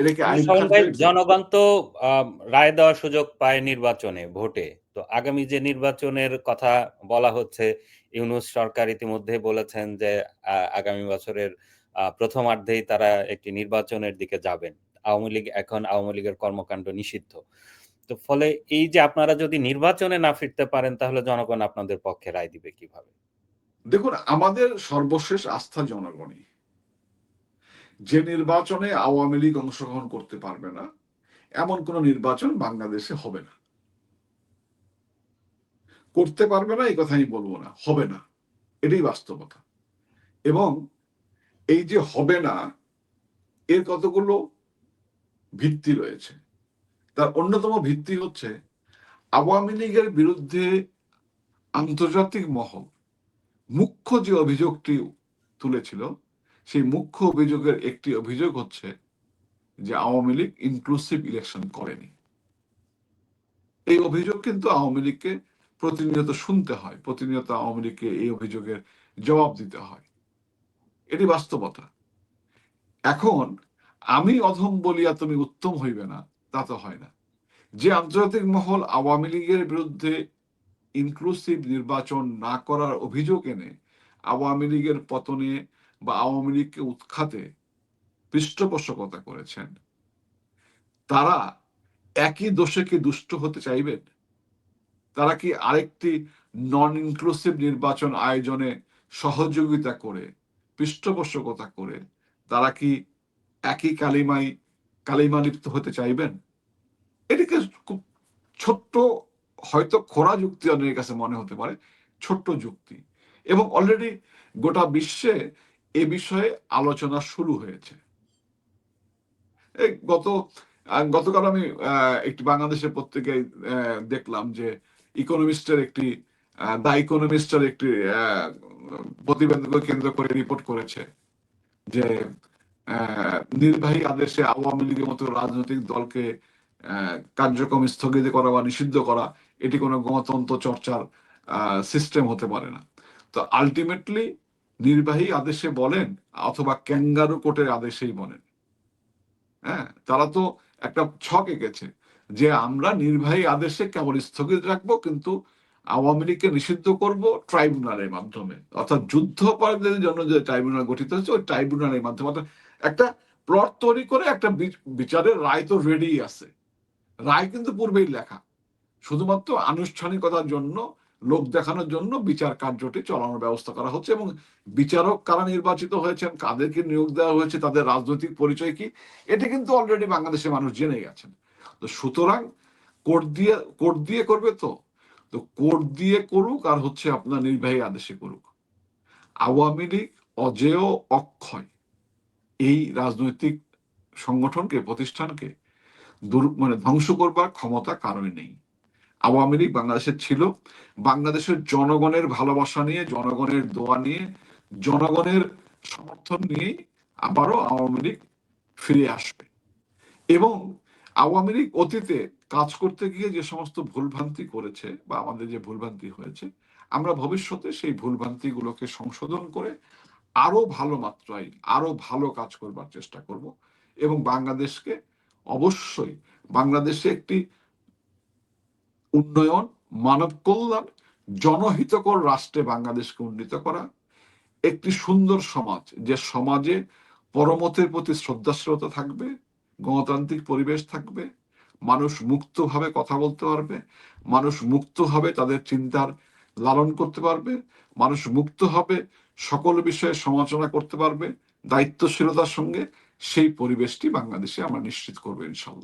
এটাকে জনগণ তো রায় দেওয়ার সুযোগ পায় নির্বাচনে ভোটে। তো আগামী যে নির্বাচনের কথা বলা হচ্ছে ইউনুস সরকার ইতিমধ্যে বলেছেন যে আগামী বছরের প্রথমার্ধেই তারা একটি নির্বাচনের দিকে যাবেন। আওয়ামী লীগ এখন আওয়ামী লীগের কর্মকাণ্ড নিষিদ্ধ। তো ফলে এই যে আপনারা যদি নির্বাচনে না ফিরতে পারেন তাহলে জনগণ আপনাদের পক্ষে রায় দিবে কীভাবে? দেখুন আমাদের সর্বশেষ আস্থা জনগণই। যে নির্বাচনে আওয়ামী লীগ অংশগ্রহণ করতে পারবে না, এমন কোন নির্বাচন বাংলাদেশে হবে না। করতে পারবে না, এই কথা আমি বলব না, হবে না। এটাই বাস্তবতা। এবং এই যে হবে না, এর কতগুলো ভিত্তি রয়েছে? তার অন্যতম ভিত্তি হচ্ছে, আওয়ামী লীগের বিরুদ্ধে আন্তর্জাতিক মহল মুখ্য যে অভিযোগটি তুলেছিল সেই মুখ্য অভিযোগের একটি অভিযোগ হচ্ছে যে আওয়ামী লীগ ইনক্লুসিভ ইলেকশন করেনি। এই অভিযোগ কিন্তু আওয়ামী লীগকে প্রতিনিয়ত শুনতে হয়, প্রতিনিয়ত আওয়ামী লীগকে এই অভিযোগের জবাব দিতে হয়। এটি বাস্তবতা। এখন আমি অধম বলিয়া তুমি উত্তম হইবে না, তা তো হয় না। যে আন্তর্জাতিক মহল আওয়ামী লীগের বিরুদ্ধে ইনক্লুসিভ নির্বাচন না করার অভিযোগ এনে আওয়ামী লীগের পতনে বা আওয়ামী লীগকে উৎখাতে পৃষ্ঠপোষকতা করেছেন, তারা একই দোষে কি দুষ্ট হতে চাইবেন? তারা কি আরেকটি নন ইনক্লুসিভ নির্বাচন আয়োজনে সহযোগিতা করে, পৃষ্ঠপোষকতা করে, তারা কি একই কালিমাই, কালিমা লিপ্ত হতে চাইবেন? এটিকে খুব ছোট্ট হয়তো খোরা যুক্তি অনেকের কাছে মনে হতে পারে, ছোট্ট যুক্তি। এবং অলরেডি গোটা বিশ্বে এ বিষয়ে আলোচনা শুরু হয়েছে। গত গতকাল আমি একটি বাংলাদেশের পত্রিকায় দেখলাম যে ইকোনমিস্টের একটি দা ইকোনমিস্টের একটি প্রতিবেদনকে কেন্দ্র করে রিপোর্ট করেছে যে নির্বাহী আদেশে আওয়ামী লীগের মতো রাজনৈতিক দলকে কার্যক্রম স্থগিত করা বা নিষিদ্ধ করা, এটি কোনো গণতন্ত্র চর্চার সিস্টেম হতে পারে না। তো আলটিমেটলি নির্বাহী আদেশে বলেন অথবা ক্যাঙ্গারু কোর্টের আদেশেই বলেন। হ্যাঁ তারা তো একটা ছক এঁকেছে যে আমরা নির্বাহী আদেশে কেবল স্থগিত রাখব, কিন্তু আওয়ামী লীগকে নিষিদ্ধ করব ট্রাইব্যুনালের মাধ্যমে। অর্থাৎ যুদ্ধ অপরাধীদের জন্য যে ট্রাইব্যুনাল গঠিত হচ্ছে ওই ট্রাইব্যুনালের মাধ্যমে। অর্থাৎ একটা প্লট তৈরি করে একটা বিচারের রায় তো রেডি আছে। রায় কিন্তু পূর্বেই লেখা। শুধুমাত্র আনুষ্ঠানিকতার জন্য লোক দেখানোর জন্য বিচার কার্যটি চালানোর ব্যবস্থা করা হচ্ছে এবং বিচারক কারা নির্বাচিত হয়েছেন, কাদেরকে নিয়োগ দেওয়া হয়েছে, তাদের রাজনৈতিক পরিচয় কি, এটি কিন্তু অলরেডি বাংলাদেশের মানুষ জেনে গেছেন। তো সুতরাং কোর্ট দিয়ে কোর্ট দিয়ে করবে তো? তো কোর্ট দিয়ে করুক আর হচ্ছে আপনার নির্বাহী আদেশে করুক। আওয়ামী লীগ অজেয় অক্ষয় এই রাজনৈতিক সংগঠনকে, প্রতিষ্ঠানকে দুর মানে ধ্বংস করবার ক্ষমতা কারণে নেই। আওয়ামী লীগ বাংলাদেশের ছিল। বাংলাদেশের জনগণের ভালোবাসা নিয়ে, জনগণের দোয়া নিয়ে, জনগণের সমর্থন নিয়ে আবারও আওয়ামী লীগ ফিরে আসবে। এবং আওয়ামী লীগ অতীতে কাজ করতে গিয়ে যে সমস্ত ভুলভ্রান্তি করেছে বা আমাদের যে ভুলভ্রান্তি হয়েছে, আমরা ভবিষ্যতে সেই ভুলভ্রান্তি গুলোকে সংশোধন করে আরও ভালো মাত্রায়, আরও ভালো কাজ করবার চেষ্টা করব। এবং বাংলাদেশকে অবশ্যই, বাংলাদেশে একটি উন্নয়ন, মানব কল্যাণ, জনহিতকর রাষ্ট্রে বাংলাদেশকে উন্নীত করা, একটি সুন্দর সমাজ যে সমাজে পরমতের প্রতি শ্রদ্ধাশীলতা থাকবে, গণতান্ত্রিক পরিবেশ থাকবে, মানুষ মুক্তভাবে কথা বলতে পারবে, মানুষ মুক্তভাবে তাদের চিন্তার লালন করতে পারবে, মানুষ মুক্তভাবে সকল বিষয়ে সমালোচনা করতে পারবে, দায়িত্বশীলতার সঙ্গে সেই পরিবেশটি বাংলাদেশে আমরা নিশ্চিত করব ইনশাল্লাহ।